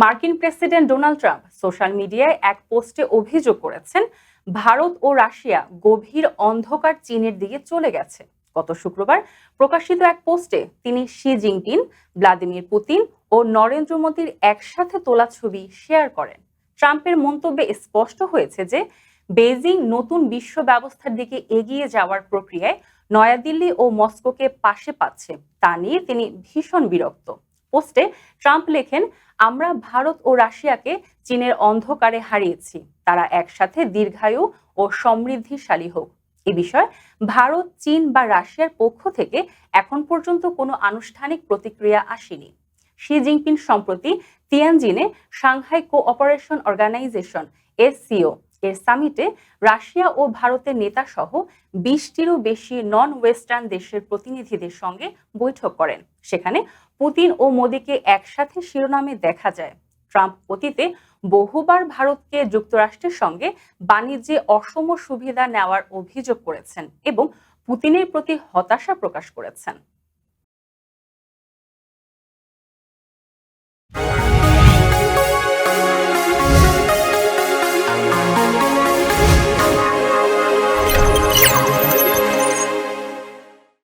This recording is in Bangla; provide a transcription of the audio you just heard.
মার্কিন প্রেসিডেন্ট ডোনাল্ড ট্রাম্প সোশ্যাল মিডিয়ায় এক পোস্টে অভিযোগ করেছেন, ভারত ও রাশিয়া গভীর অন্ধকার চীনের দিকে চলে গেছে। গত শুক্রবার প্রকাশিত এক পোস্টে তিনি শি জিনপিং, ভ্লাদিমির পুতিন ও নরেন্দ্র মোদীর একসাথে তোলা ছবি শেয়ার করেন। ট্রাম্পের মন্তব্যে স্পষ্ট হয়েছে যে বেজিং নতুন বিশ্ব ব্যবস্থার দিকে এগিয়ে যাওয়ার প্রক্রিয়ায় নয়াদিল্লি ও মস্কোকে পাশে পাচ্ছে। তা নিয়ে তিনি ভীষণ বিরক্ত। পোস্টে ট্রাম্প লেখেন, আমরা ভারত ও রাশিয়াকে চীনের অন্ধকারে হারিয়েছি। তারা একসাথে দীর্ঘায়ু ও সমৃদ্ধিশালী হোক। এ বিষয়ে ভারত, চীন বা রাশিয়ার পক্ষ থেকে এখন পর্যন্ত কোনো আনুষ্ঠানিক প্রতিক্রিয়া আসেনি। শি জিনপিং সম্প্রতি তিয়ানজিনে সাংহাই কোঅপারেশন অর্গানাইজেশন, এসসিও এর সামিটে রাশিয়া ও ভারতের নেতা সহ বিশটিরও বেশি নন ওয়েস্টার্ন দেশের প্রতিনিধিদের সঙ্গে বৈঠক করেন। সেখানে পুতিন ও মোদীকে একসাথে শিরোনামে দেখা যায়। ট্রাম্প অতীতে বহুবার ভারতকে যুক্তরাষ্ট্রের সঙ্গে বাণিজ্যে অসম সুবিধা নেওয়ার অভিযোগ করেছেন এবং পুতিনের প্রতি হতাশা প্রকাশ করেছেন।